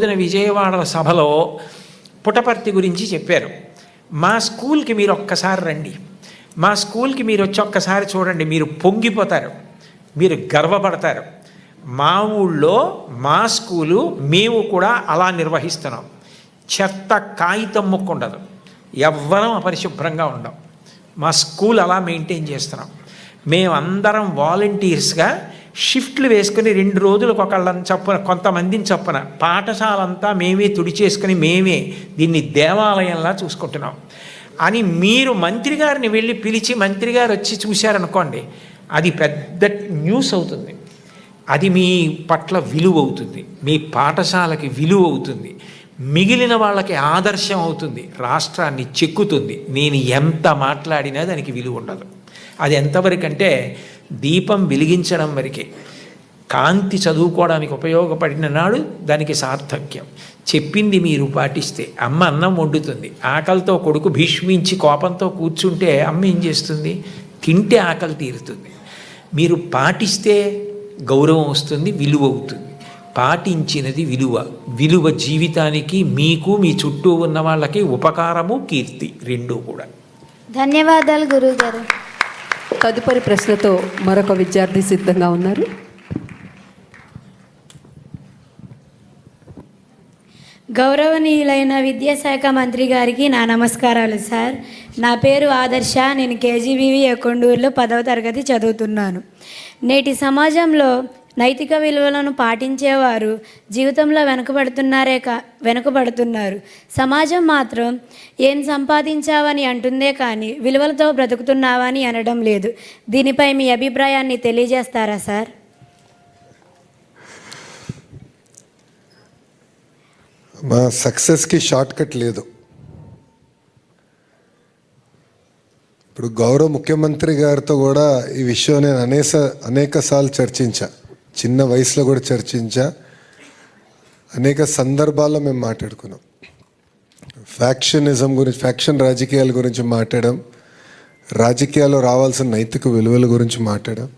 రోజున విజయవాడ సభలో పుటపర్తి గురించి చెప్పారు. మా స్కూల్కి మీరు ఒక్కసారి రండి. మా స్కూల్కి మీరు వచ్చి ఒక్కసారి చూడండి. మీరు పొంగిపోతారు. మీరు గర్వపడతారు. మా ఊళ్ళో మా స్కూలు మేము కూడా అలా నిర్వహిస్తున్నాం. చెత్త కాగితం ముక్క ఉండదు. ఎవ్వరం అపరిశుభ్రంగా ఉండం. మా స్కూల్ అలా మెయింటైన్ చేస్తున్నాం. మేమందరం వాలంటీర్స్గా షిఫ్ట్లు వేసుకుని రెండు రోజులకు ఒకళ్ళని చప్పున కొంతమందిని చప్పున పాఠశాల అంతా మేమే తుడిచేసుకుని మేమే దీన్ని దేవాలయంలా చూసుకుంటున్నాం. అని మీరు మంత్రి గారిని వెళ్ళి పిలిచి మంత్రి గారు వచ్చి చూశారనుకోండి అది పెద్ద న్యూస్ అవుతుంది. అది మీ పట్ల విలువ అవుతుంది. మీ పాఠశాలకి విలువ అవుతుంది. మిగిలిన వాళ్ళకి ఆదర్శం అవుతుంది. రాష్ట్రాన్ని చెక్కుతుంది. నేను ఎంత మాట్లాడినా దానికి విలువ ఉండదు. అది ఎంతవరకు అంటే దీపం వెలిగించడం వరకే. కాంతి చదువుకోవడానికి ఉపయోగపడిన నాడు దానికి సార్థక్యం. చెప్పింది మీరు పాటిస్తే అమ్మ అన్నం వండుతుంది. ఆకలితో కొడుకు భీష్మించి కోపంతో కూర్చుంటే అమ్మ ఏం చేస్తుంది? తింటే ఆకలి తీరుతుంది. మీరు పాటిస్తే గౌరవం వస్తుంది విలువ అవుతుంది. పాటించినది విలువ. విలువ జీవితానికి మీకు మీ చుట్టూ ఉన్న వాళ్ళకి ఉపకారము కీర్తి రెండూ కూడా. ధన్యవాదాలు గురువుగారు తదుపరి ప్రశ్నతో మరొక విద్యార్థి సిద్ధంగా ఉన్నారు. గౌరవనీయులైన విద్యాశాఖ మంత్రి గారికి నా నమస్కారాలు సార్. నా పేరు ఆదర్శ. నేను కేజీబీవీ ఎకొండూరులో పదవ తరగతి చదువుతున్నాను. నేటి సమాజంలో నైతిక విలువలను పాటించేవారు జీవితంలో వెనుకబడుతున్నారే కా వెనుకబడుతున్నారు. సమాజం మాత్రం ఏం సంపాదించావని అంటుందే కానీ విలువలతో బ్రతుకుతున్నావని అనడం లేదు. దీనిపై మీ అభిప్రాయాన్ని తెలియజేస్తారా సార్? మా సక్సెస్కి షార్ట్ కట్ లేదు. ఇప్పుడు గౌరవ ముఖ్యమంత్రి గారితో కూడా ఈ విషయం నేను అనేక అనేక సార్లు చర్చించా. చిన్న వయసులో కూడా చర్చించా. అనేక సందర్భాల్లో మేము మాట్లాడుకున్నాం. ఫ్యాక్షనిజం గురించి ఫ్యాక్షన్ రాజకీయాల గురించి మాట్లాడడం రాజకీయాల్లో రావాల్సిన నైతిక విలువల గురించి మాట్లాడడం.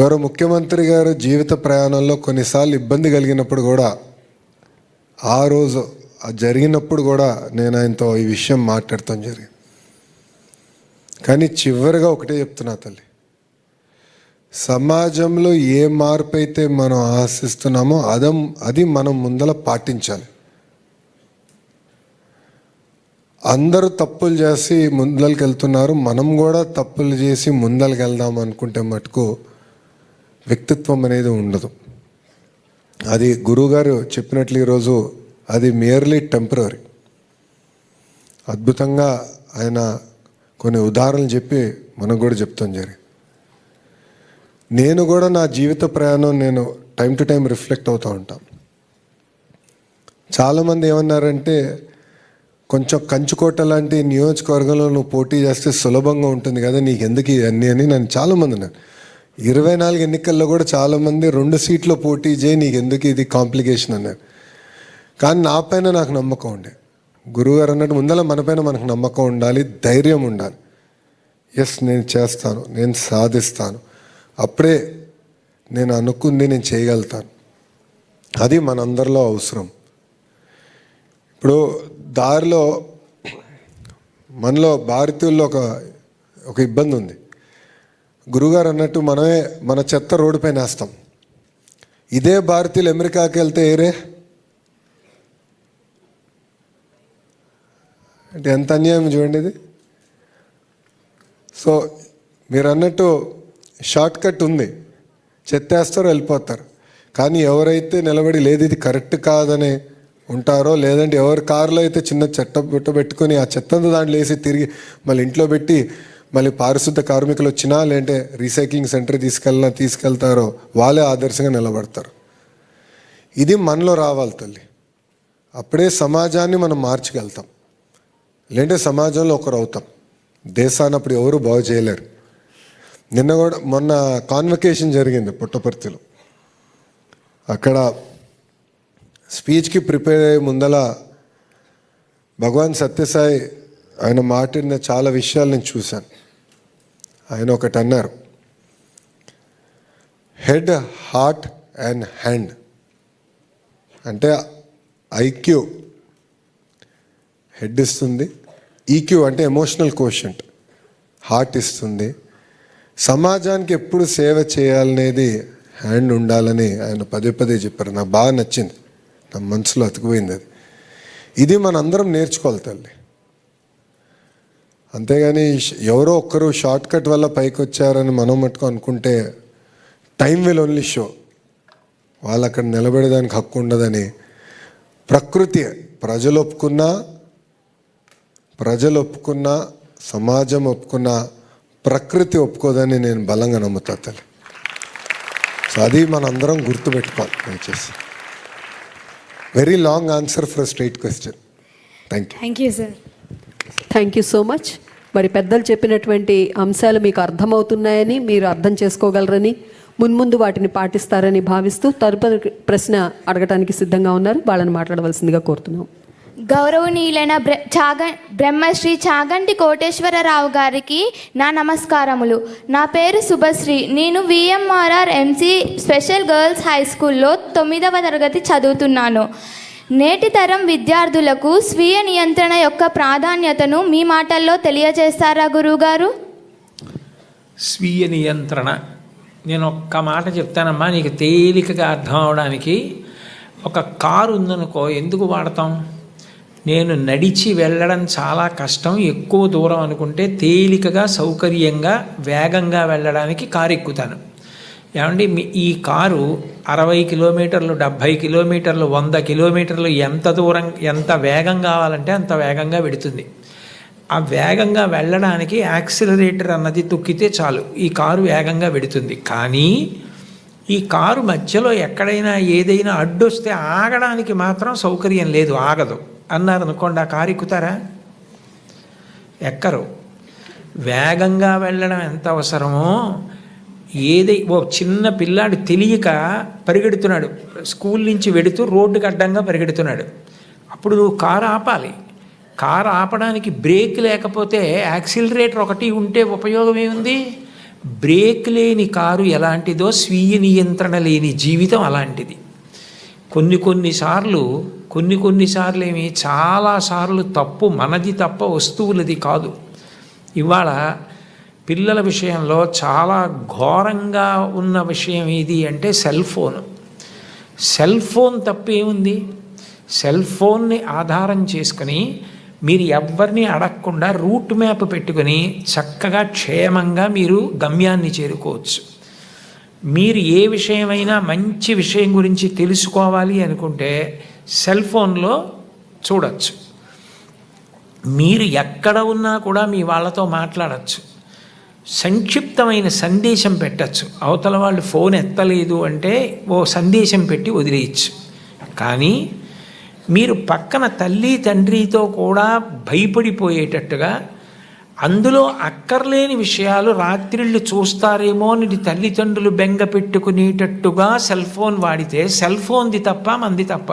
గౌరవ ముఖ్యమంత్రి గారు జీవిత ప్రయాణంలో కొన్నిసార్లు ఇబ్బంది కలిగినప్పుడు కూడా ఆ రోజు జరిగినప్పుడు కూడా నేను ఆయనతో ఈ విషయం మాట్లాడతాం జరిగింది. కానీ చివరిగా ఒకటే చెప్తున్నా తల్లి. సమాజంలో ఏ మార్పు అయితే మనం ఆశిస్తున్నామో అదం అది మనం ముందల పాటించాలి. అందరూ తప్పులు చేసి ముందలకి వెళ్తున్నారు. మనం కూడా తప్పులు చేసి ముందలకి వెళ్దాం అనుకుంటే మటుకు వ్యక్తిత్వం అనేది ఉండదు. అది గురువుగారు చెప్పినట్లు ఈరోజు అది మియర్లీ టెంపరీ అద్భుతంగా ఆయన కొన్ని ఉదాహరణలు చెప్పి మనకు కూడా చెప్తాం జరిగింది నేను కూడా నా జీవిత ప్రయాణం నేను టైం టు టైం రిఫ్లెక్ట్ అవుతూ ఉంటాను చాలామంది ఏమన్నారంటే కొంచెం కంచుకోట లాంటి నియోజకవర్గంలో నువ్వు పోటీ చేస్తే సులభంగా ఉంటుంది కదా నీకు ఎందుకు ఇవన్నీ అని నన్ను చాలామంది నేను ఇరవై నాలుగు ఎన్నికల్లో కూడా చాలామంది రెండు సీట్లో పోటీ చేయి నీకు ఎందుకు ఇది కాంప్లికేషన్ అన్నారు. కానీ నా పైన నాకు నమ్మకం ఉండే. గురువుగారు అన్నట్టు ముందర మనపైన మనకు నమ్మకం ఉండాలి ధైర్యం ఉండాలి. ఎస్ నేను చేస్తాను నేను సాధిస్తాను. అప్పుడే నేను అనుకుంది నేను చేయగలుగుతాను. అది మనందరిలో అవసరం. ఇప్పుడు దారిలో మనలో భారతీయుల్లో ఒక ఒక ఇబ్బంది ఉంది. గురుగారు అన్నట్టు మనమే మన చెత్త రోడ్డు పైన వేస్తాం. ఇదే భారతీయులు అమెరికాకి వెళ్తే ఏరే అంటే ఎంత అన్యాయం చూడండి ఇది. సో మీరు అన్నట్టు షార్ట్ కట్ ఉంది. చెత్తేస్తారు వెళ్ళిపోతారు. కానీ ఎవరైతే నిలబడి లేదు ఇది కరెక్ట్ కాదని ఉంటారో లేదంటే ఎవరి కారులో అయితే చిన్న చెత్త బుట్ట పెట్టుకొని ఆ చెత్తంతా దాంట్లో వేసి తిరిగి మళ్ళీ ఇంట్లో పెట్టి మళ్ళీ పారిశుద్ధ కార్మికులు వచ్చినా లేదంటే రీసైక్లింగ్ సెంటర్ తీసుకెళ్ళినా తీసుకెళ్తారో వాళ్ళే ఆదర్శంగా నిలబడతారు. ఇది మనలో రావాలి తల్లి. అప్పుడే సమాజాన్ని మనం మార్చగలుగుతాం. లేదంటే సమాజంలో ఒకరు అవుతాం దేశాన్ని అప్పుడు ఎవరు బాగు చేయలేరు. నిన్న కూడా మొన్న కాన్వకేషన్ జరిగింది పుట్టపర్తిలో. అక్కడ స్పీచ్కి ప్రిపేర్ అయ్యే ముందల భగవాన్ సత్యసాయి ఆయన మాట్లాడిన చాలా విషయాలు నేను చూశాను. ఆయన ఒకటి అన్నారు హెడ్ హార్ట్ అండ్ హ్యాండ్ అంటే ఐక్యూ హెడ్ ఇస్తుంది ఈక్యూ అంటే ఎమోషనల్ కోషంట్ హార్ట్ ఇస్తుంది సమాజానికి ఎప్పుడు సేవ చేయాలనేది హ్యాండ్ ఉండాలని ఆయన పదే పదే చెప్పారు. నాకు బాగా నచ్చింది. నా మనసులో అతికిపోయింది అది. ఇది మనందరం నేర్చుకోవాలి తల్లి. అంతేగాని ఎవరో ఒక్కరు షార్ట్ కట్ వల్ల పైకి వచ్చారని మనం మట్టుకు అనుకుంటే టైం విల్ ఓన్లీ షో. వాళ్ళు అక్కడ నిలబడేదానికి హక్కు ఉండదని ప్రకృతి ప్రజలు ఒప్పుకున్నా ప్రజలు ఒప్పుకున్నా సమాజం ఒప్పుకున్నా ప్రకృతి ఒప్పుకోదని నేను బలంగా నమ్ముతా తల్లి. సో అది మనందరం గుర్తుపెట్టుకోవాలి దయచేసి. Very long answer for straight question thank you thank you sir thank you so much మరి పెద్దలు చెప్పినటువంటి అంశాలు మీకు అర్థమవుతున్నాయని మీరు అర్థం చేసుకోగలరని మున్ముందు వాటిని పాటిస్తారని భావిస్తూ తదుపరి ప్రశ్న అడగటానికి సిద్ధంగా ఉన్నారు. వాళ్ళని మాట్లాడవలసిందిగా కోరుతున్నాం. గౌరవనీయులైన బ్ర చాగ బ్రహ్మశ్రీ చాగంటి కోటేశ్వరరావు గారికి నా నమస్కారములు. నా పేరు శుభశ్రీ నేను VMRR MC special girls high స్కూల్లో తొమ్మిదవ తరగతి చదువుతున్నాను. నేటి తరం విద్యార్థులకు స్వీయ నియంత్రణ యొక్క ప్రాధాన్యతను మీ మాటల్లో తెలియజేస్తారా గురువుగారు? స్వీయ నియంత్రణ. నేను ఒక్క మాట చెప్తానమ్మా నీకు తేలికగా అర్థం అవడానికి. ఒక కారు ఉందనుకో ఎందుకు వాడతాం? నేను నడిచి వెళ్ళడం చాలా కష్టం. ఎక్కువ దూరం అనుకుంటే తేలికగా సౌకర్యంగా వేగంగా వెళ్ళడానికి కారు ఎక్కుతాను. ఏమండి ఈ కారు అరవై కిలోమీటర్లు డెబ్భై కిలోమీటర్లు వంద కిలోమీటర్లు ఎంత దూరం ఎంత వేగం కావాలంటే అంత వేగంగా పెడుతుంది ఆ వేగంగా వెళ్ళడానికి యాక్సిలరేటర్ అన్నది తొక్కితే చాలు. ఈ కారు వేగంగా పెడుతుంది కానీ ఈ కారు మధ్యలో ఎక్కడైనా ఏదైనా అడ్డొస్తే ఆగడానికి మాత్రం సౌకర్యం లేదు ఆగదు. అన్నారు అనుకోండి ఆ కారు ఎక్కుతారా? ఎక్కరు. వేగంగా వెళ్ళడం ఎంత అవసరమో ఏదై ఓ చిన్న పిల్లాడు తెలియక పరిగెడుతున్నాడు. స్కూల్ నుంచి వెడుతూ రోడ్డుకి అడ్డంగా పరిగెడుతున్నాడు. అప్పుడు నువ్వు కారు ఆపాలి. కారు ఆపడానికి బ్రేక్ లేకపోతే యాక్సిలరేటర్ ఒకటి ఉంటే ఉపయోగం ఏముంది? బ్రేక్ లేని కారు ఎలాంటిదో స్వీయ నియంత్రణ లేని జీవితం అలాంటిది. కొన్ని కొన్నిసార్లు కొన్ని కొన్నిసార్లు ఏమి చాలాసార్లు తప్పు మనది తప్ప వస్తువులది కాదు. ఇవాళ పిల్లల విషయంలో చాలా ఘోరంగా ఉన్న విషయం ఏది అంటే సెల్ ఫోన్. సెల్ ఫోన్ తప్పేముంది? సెల్ ఫోన్ని ఆధారం చేసుకుని మీరు ఎవరిని అడగకుండా రూట్ మ్యాప్ పెట్టుకుని చక్కగా క్షేమంగా మీరు గమ్యాన్ని చేరుకోవచ్చు. మీరు ఏ విషయమైనా మంచి విషయం గురించి తెలుసుకోవాలి అనుకుంటే సెల్ ఫోన్లో చూడవచ్చు మీరు ఎక్కడ ఉన్నా కూడా మీ వాళ్ళతో మాట్లాడచ్చు. సంక్షిప్తమైన సందేశం పెట్టచ్చు. అవతల వాళ్ళు ఫోన్ ఎత్తలేదు అంటే ఓ సందేశం పెట్టి వదిలేయచ్చు. కానీ మీరు పక్కన తల్లి తండ్రితో కూడా భయపడిపోయేటట్టుగా అందులో అక్కర్లేని విషయాలు రాత్రిళ్ళు చూస్తారేమో అని తల్లిదండ్రులు బెంగ పెట్టుకునేటట్టుగా సెల్ ఫోన్ వాడితే సెల్ ఫోన్ది తప్ప మంది తప్ప.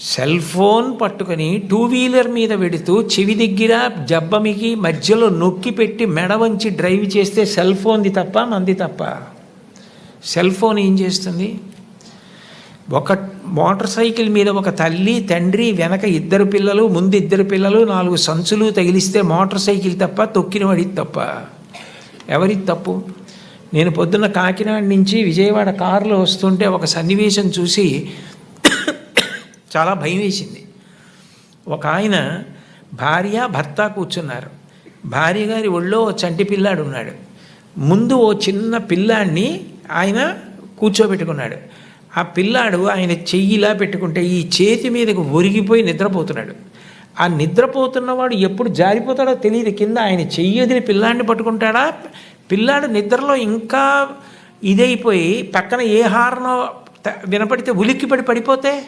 సెల్ ఫోన్ పట్టుకొని టూ వీలర్ మీద వెడుతూ చెవి దగ్గర జబ్బమికి మధ్యలో నొక్కి పెట్టి మెడ వంచి డ్రైవ్ చేస్తే సెల్ ఫోన్ది తప్ప మంది తప్ప. సెల్ ఫోన్ ఏం చేస్తుంది? ఒక మోటార్ సైకిల్ మీద ఒక తల్లి తండ్రి వెనక ఇద్దరు పిల్లలు ముందు ఇద్దరు పిల్లలు నాలుగు సంచులు తగిలిస్తే మోటార్ సైకిల్ తప్ప తొక్కిన వాడిది తప్ప. ఎవరిది తప్పు? నేను పొద్దున్న కాకినాడ నుంచి విజయవాడ కారులో వస్తుంటే ఒక సన్నివేశం చూసి చాలా భయం వేసింది. ఒక ఆయన భార్య భర్త కూర్చున్నారు. భార్య గారి ఒళ్ళో ఓ చంటి పిల్లాడు ఉన్నాడు ముందు ఓ చిన్న పిల్లాడిని ఆయన కూర్చోబెట్టుకున్నాడు. ఆ పిల్లాడు ఆయన చెయ్యిలా పెట్టుకుంటే ఈ చేతి మీదకు ఒరిగిపోయి నిద్రపోతున్నాడు. ఆ నిద్రపోతున్నవాడు ఎప్పుడు జారిపోతాడో తెలియదు. కింద ఆయన చెయ్యి వదిలి పిల్లాడిని పట్టుకుంటాడా? పిల్లాడు నిద్రలో ఇంకా ఇదైపోయి పక్కన ఏ హారనో వినపడితే ఉలిక్కిపడి పడిపోతే?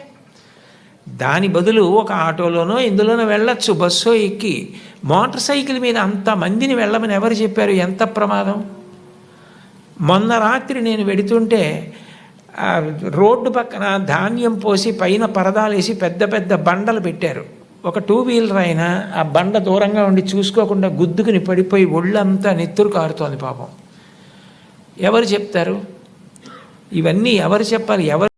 దాని బదులు ఒక ఆటోలోనో ఇందులోనో వెళ్ళొచ్చు. బస్సు ఎక్కి మోటార్ సైకిల్ మీద అంత మందిని వెళ్ళమని ఎవరు చెప్పారు? ఎంత ప్రమాదం? మొన్న రాత్రి నేను వెడుతుంటే రోడ్డు పక్కన ధాన్యం పోసి పైన పరదాలేసి పెద్ద పెద్ద బండలు పెట్టారు. ఒక టూ వీలర్ అయినా ఆ బండ దూరంగా ఉండి చూసుకోకుండా గుద్దుకుని పడిపోయి ఒళ్ళంతా నెత్తురు కారుతోంది పాపం. ఎవరు చెప్తారు? ఇవన్నీ ఎవరు చెప్పాలి? ఎవరు